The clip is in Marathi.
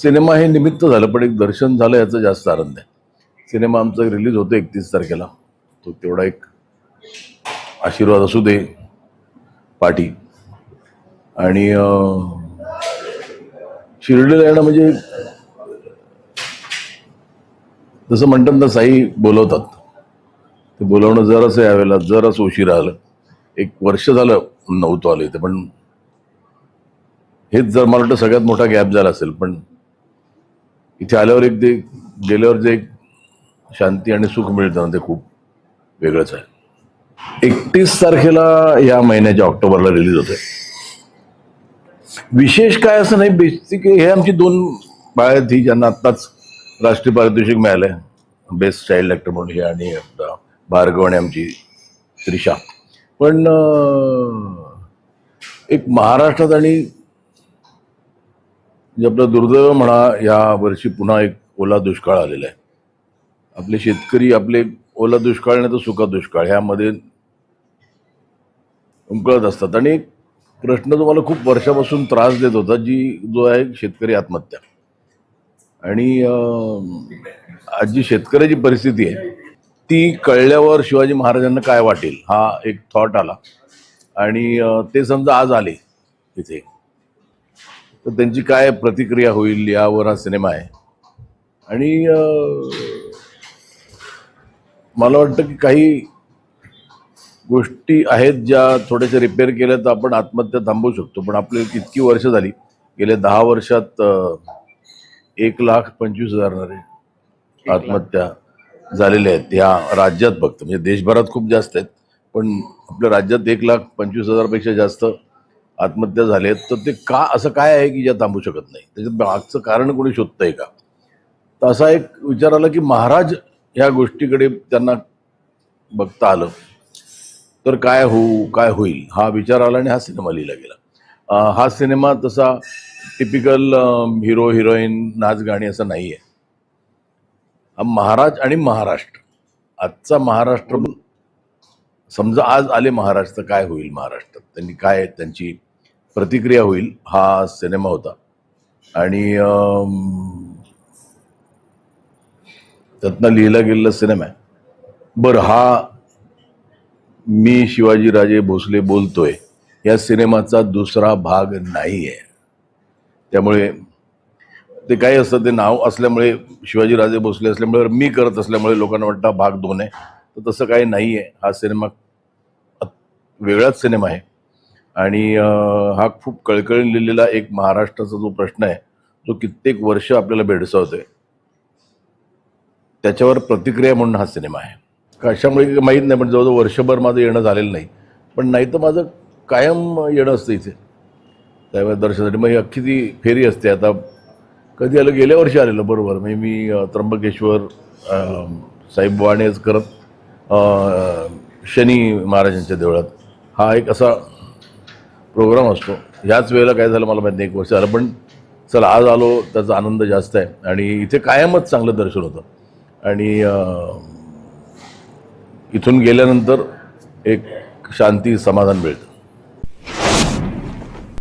सिनेमा हे निमित्त झालं पण एक दर्शन झालं याचा जास्त आनंद आहे. सिनेमा आमचा रिलीज होतो एकतीस तारखेला. तो तेवढा एक आशीर्वाद असू दे पाठी. आणि शिर्डीला येणं म्हणजे जसं म्हणतात ना साई बोलवतात. ते बोलवणं जरासं यावेळेला जरासं उशीर आलं. एक वर्ष झालं नव्हतं आलं इथे पण हेच जर मला वाटतं सगळ्यात मोठा गॅप झाला असेल पण इथे आल्यावर एक ते गेल्यावर जे एक शांती आणि सुख मिळतं ना ते खूप वेगळंच आहे. एकतीस तारखेला या महिन्याच्या ऑक्टोबरला रिलीज होते विशेष काय असं नाही बेसिक हे आमची दोन बाळ आहेत ही ज्यांना आत्ताच राष्ट्रीय पारितोषिक मिळालं बेस्ट चाइल्ड ॲक्टर म्हणून हे आणि भार्गव आणि आमची त्रिशा. पण एक महाराष्ट्रात आणि म्हणजे जे आपलं दुर्दैव म्हणा या वर्षी पुन्हा एक ओला दुष्काळ आलेला आहे. आपले शेतकरी आपले ओला दुष्काळ नाही तर सुका दुष्काळ ह्यामध्ये उमकळत असतात. आणि एक प्रश्न तुम्हाला खूप वर्षापासून त्रास देत होता जी जो आहे शेतकरी आत्महत्या. आणि आज जी शेतकऱ्याची परिस्थिती आहे ती कळल्यावर शिवाजी महाराजांना काय वाटेल हा एक थॉट आला. आणि ते समजा आज आले इथे. तर त्यांची काय प्रतिक्रिया होईल यावर हा सिनेमा आहे. आणि मला वाटतं की काही गोष्टी आहेत ज्या थोड्याशा रिपेअर केल्या तर आपण आत्महत्या थांबवू शकतो. पण आपली इतकी वर्ष झाली गेल्या दहा वर्षात एक लाख पंचवीस हजार आत्महत्या झालेले आहेत. या राज्यात फक्त. म्हणजे देशभरात खूप जास्त आहेत. पण आपल्या राज्यात एक लाख पंचवीस हजारपेक्षा जास्त आत्महत्या झाल्या आहेत. तर ते का असं काय आहे की ज्या थांबू शकत नाही? त्याच्यात मागचं कारण कोणी शोधतंय का? तर असा एक विचार आला की महाराज ह्या गोष्टीकडे त्यांना बघता आलं. तर काय होऊ काय होईल? हा विचार आला आणि हा सिनेमा लिहिला गेला. हा सिनेमा तसा टिपिकल हिरो हिरोईन नाच गाणी असं नाही आहे महाराज आणि महाराष्ट्र. आजचा महाराष्ट्र समजा आज आले महाराष्ट्र काय होईल महाराष्ट्रात? त्यांनी काय त्यांची प्रतिक्रिया होईल हा सिनेमा होता. आणि त्यातनं लिहिला गेलेला सिनेमा आहे. बरं हा मी शिवाजीराजे भोसले बोलतोय या सिनेमाचा दुसरा भाग नाही आहे त्यामुळे ते काय असतं ते नाव असल्यामुळे शिवाजीराजे भोसले असल्यामुळे मी करत असल्यामुळे लोकांना वाटतं भाग दोन आहे. तर तसं काही नाही आहे. हा सिनेमा वेगळाच सिनेमा आहे. आणि हा खूप कळकळीन लिहिलेला एक महाराष्ट्राचा जो प्रश्न आहे तो कित्येक वर्ष आपल्याला भेडसावतोय. त्याच्यावर प्रतिक्रिया म्हणून हा सिनेमा आहे. कशामुळे माहीत नाही पण जवळजवळ वर्षभर माझं येणं झालेलं नाही. पण नाही तर माझं कायम येणं असतं इथे. त्यावेळेस दर्शनासाठी. मग ही अख्खी ती फेरी असते. आता कधी आलं? गेल्या वर्षी आलेलं बरोबर. म्हणजे मी त्र्यंबकेश्वर अं, करत शनी महाराजांच्या देवळात. हा एक असा प्रोग्राम असतो. ह्याच वेळेला काय झालं मला माहिती नाही एक वर्ष आलं पण चला आज आलो त्याचा आनंद जास्त आहे. आणि इथे कायमच चांगलं दर्शन होतं. आणि इथून गेल्यानंतर एक शांती समाधान मिळतं.